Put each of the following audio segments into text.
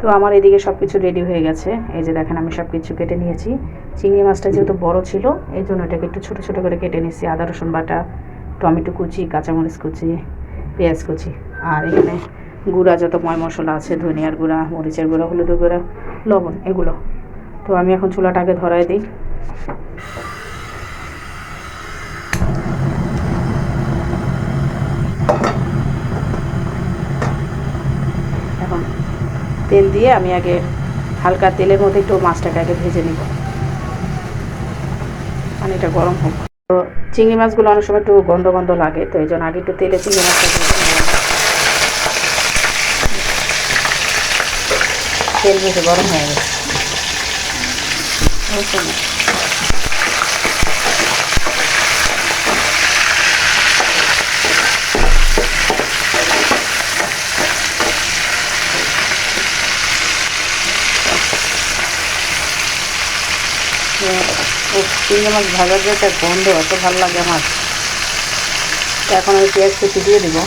তো আমার এদিকে সব কিছু রেডি হয়ে গেছে। এই যে দেখেন আমি সব কিছু কেটে নিয়েছি। চিংড়ি মাছটা যেহেতু বড় ছিল, এই জন্য এটাকে একটু ছোটো ছোটো করে কেটে নিয়েছি। আদা, রসুন বাটা, টমেটো কুচি, কাঁচামরিচ কুচি, পেঁয়াজ কুচি। আর এখানে গুঁড়া যত ময় মশলা আছে, ধনিয়ার গুঁড়া, মরিচের গুঁড়া, হলুদের গুঁড়া, লবণ, এগুলো। তো আমি এখন চুলাটাকে ধরাই দিই এখন তেল দিয়ে আমি আগে হালকা তেলের মধ্যে একটু মাছটাকে আগে ভেজে নিব। পানিটা গরম হোক। তো চিংড়ি মাছগুলো অনেক সময় একটু গন্ধ গন্ধ লাগে, তো এই জন্য আগে একটু তেলে চিংড়ি মাছটা তেল বেশি গরম হয়ে গেছে। চিংড়ি মাছ ভাজার যে একটা গন্ধ, এত ভালো লাগে আমার। এখন আমি পেঁয়াজ কুচি দিয়ে দেবো।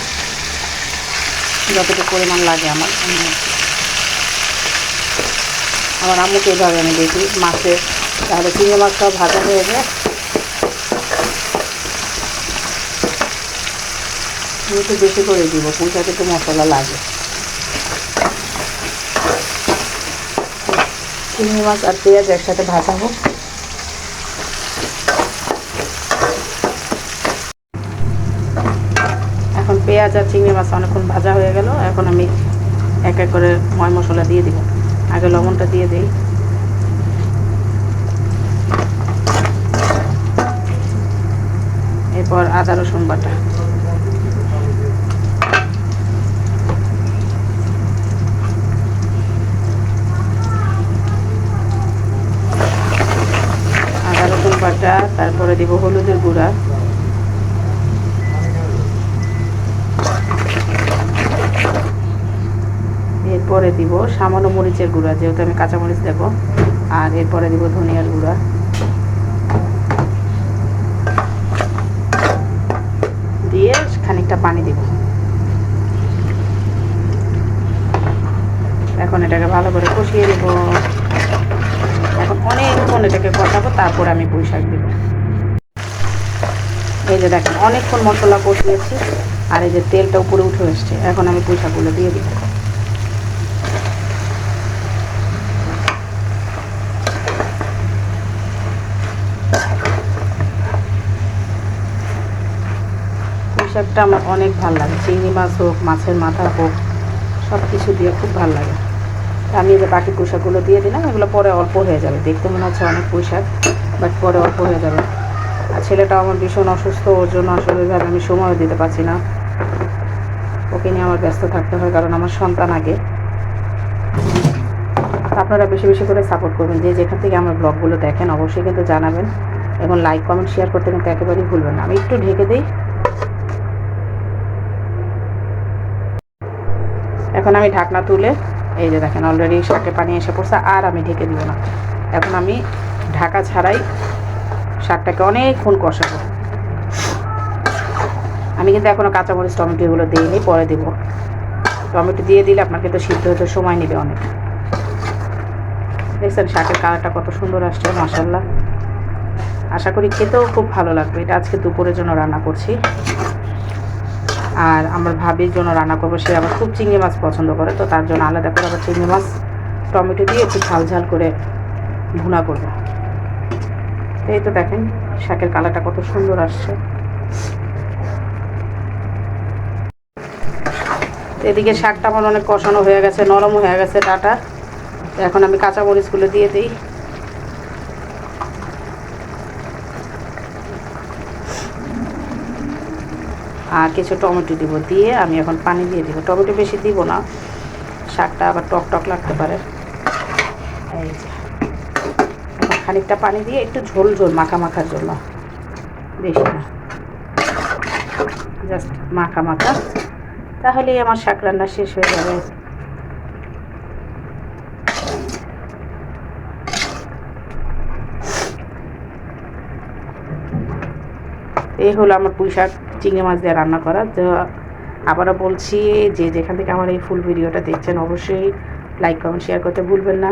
যতটুকু পরিমাণ লাগে আমার আমার আম্মুকে এইভাবে আমি দেখি মাছের তাহলে চিংড়ি মাছটা ভাজা হয়ে যায়। আমি একটু বেশি করে দিব পুঁচাতে একটু মশলা লাগে। চিংড়ি মাছ আর পেঁয়াজ একসাথে ভাজা হোক এখন পেঁয়াজ আর চিংড়ি মাছ অনেকক্ষণ ভাজা হয়ে গেল। এখন আমি এক এক করে ময় মশলা দিয়ে দিব। আগে লবণটা দিয়ে দিই। এরপর আদা, রসুন বাটা। আদা, রসুন বাটা, তারপরে দিব হলুদের গুঁড়া। এরপরে দিব সামান্য মরিচের গুঁড়া, যেহেতু আমি কাঁচা মরিচ দেবো। আর এরপরে দিব ধনিয়ার গুঁড়া। দিয়ে খানিকটা পানি দিব। এখন এটাকে ভালো করে কষিয়ে দেবো। এখন অনেকক্ষণ এটাকে কষাবো, তারপর আমি পুঁই শাক দিব। এই যে দেখেন, অনেকক্ষণ মশলা কষিয়েছি, আর এই যে তেলটা উপরে উঠে এসছে। এখন আমি পুঁই শাকগুলো দিয়ে দিব। শাকটা আমার অনেক ভালো লাগে। চিংড়ি মাছ হোক, মাছের মাথা হোক সব কিছু দিয়ে খুব ভালো লাগে। আমি যে বাকি পোশাকগুলো দিয়ে দিলাম, এগুলো পরে অল্প হয়ে যাবে। দেখতে মনে হচ্ছে অনেক পোশাক বাট পরে অল্প হয়ে যাবে। আর ছেলেটা আমার ভীষণ অসুস্থ, ওর জন্য আসলে ওইভাবে আমি সময়ও দিতে পারছি না। ওকে নিয়ে আমার ব্যস্ত থাকতে হয়, কারণ আমার সন্তান আগে। আপনারা বেশি বেশি করে সাপোর্ট করবেন, যে যেখান থেকে আমার ব্লগগুলো দেখেন, অবশ্যই কিন্তু জানাবেন। এবং লাইক কমেন্ট শেয়ার করতে কিন্তু একেবারেই ভুলবেন না। আমি একটু ঢেকে দিই। এখন আমি ঢাকনা তুলে, এই যে দেখেন অলরেডি শাকে পানি এসে পড়ছে, আর আমি ঢেকে দিব না। এখন আমি ঢাকা ছাড়াই শাকটাকে অনেকক্ষণ কষাবো। আমি কিন্তু এখনও কাঁচামরিচ, টমেটো এগুলো দিইনি, পরে দিব। টমেটো দিয়ে দিলে আপনার কিন্তু সিদ্ধ হতে সময় নেবে অনেক। দেখছেন শাকের কালারটা কত সুন্দর আসছে মাসাল্লাহ আশা করি খেতেও খুব ভালো লাগবে। এটা আজকে দুপুরের জন্য রান্না করছি। আর আমার ভাবির জন্য রান্না করব, সে আবার খুব চিংড়ি মাছ পছন্দ করে, তো তার জন্য আলাদা করে আবার চিংড়ি মাছ, টমেটো দিয়ে একটু ঝাল ঝাল করে ভুনা করব। এই তো দেখেন, শাকের কালারটা কত সুন্দর আসছে। এদিকে শাকটা আমার অনেক কষানো হয়ে গেছে নরম হয়ে গেছে ডাটা। এখন আমি কাঁচা মরিচগুলো দিয়ে দিই। আর কিছু টমেটো দিব দিয়ে আমি এখন পানি দিয়ে দিব। টমেটো বেশি দিব না, শাকটা আবার টক টক লাগতে পারে। এই যে। খানিকটা পানি দিয়ে একটু ঝোল ঝোল, মাখা মাখার জন্য। বেশি না। জাস্ট মাখা মাখা। তাহলেই আমার শাক রান্না শেষ হয়ে যাবে। এই হলো আমার পুঁই শাক চিংড়ি মাছ দিয়ে রান্না করা। তো আবারও বলছি যে যেখান থেকে আমার এই ফুল ভিডিওটা দেখছেন, অবশ্যই লাইক কমেন্ট শেয়ার করতে ভুলবেন না।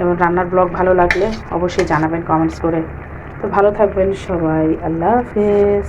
এবং রান্নার ব্লগ ভালো লাগলে অবশ্যই জানাবেন কমেন্টস করে। তো ভালো থাকবেন সবাই, আল্লাহ হাফেজ।